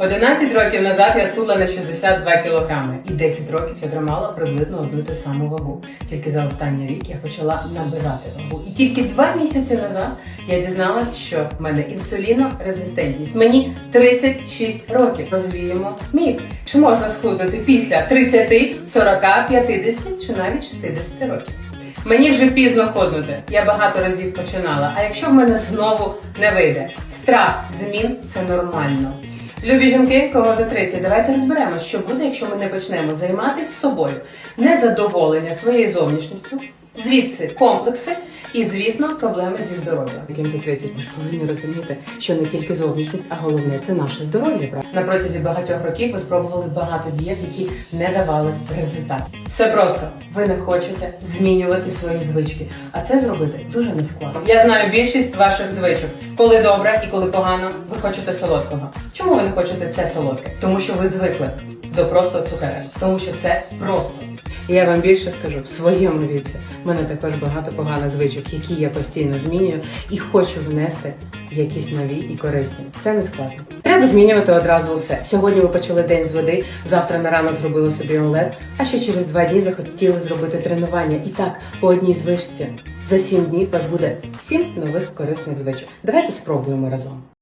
11 років назад я схудла на 62 кілограми, і 10 років я тримала приблизно одну ту саму вагу. Тільки за останній рік я почала набирати вагу. І тільки два місяці назад я дізналась, що в мене інсулінорезистентність. Мені 36 років. Розвіємо міф. Чи можна схуднути після 30, 40, 50 чи навіть 60 років? Мені вже пізно ходнути. Я багато разів починала. А якщо в мене знову не вийде? Страх змін це нормально. Любі жінки, кого за 30, давайте розберемо, що буде, якщо ми не почнемо займатися собою. Незадоволення своєю зовнішністю, звідси комплекси і, звісно, проблеми зі здоров'ям. За 30 ми ж повинні розуміти, що не тільки зовнішність, а головне це наше здоров'я. На протязі багатьох років ви спробували багато дієт, які не давали результатів. Все просто ви не хочете змінювати свої звички, а це зробити дуже нескладно. Я знаю більшість ваших звичок. Коли добре і коли погано, ви хочете солодкого. Чому ви не хочете це солодке? Тому що ви звикли до просто цукерок. Тому що це просто. Я вам більше скажу, в своєму віці в мене також багато поганих звичок, які я постійно змінюю і хочу внести якісь нові і корисні. Це не складно. Треба змінювати одразу усе. Сьогодні ви почали день з води, завтра на ранок зробили собі омлет, а ще через два дні захотіли зробити тренування. І так, по одній звичці за сім днів вас буде сім нових корисних звичок. Давайте спробуємо разом.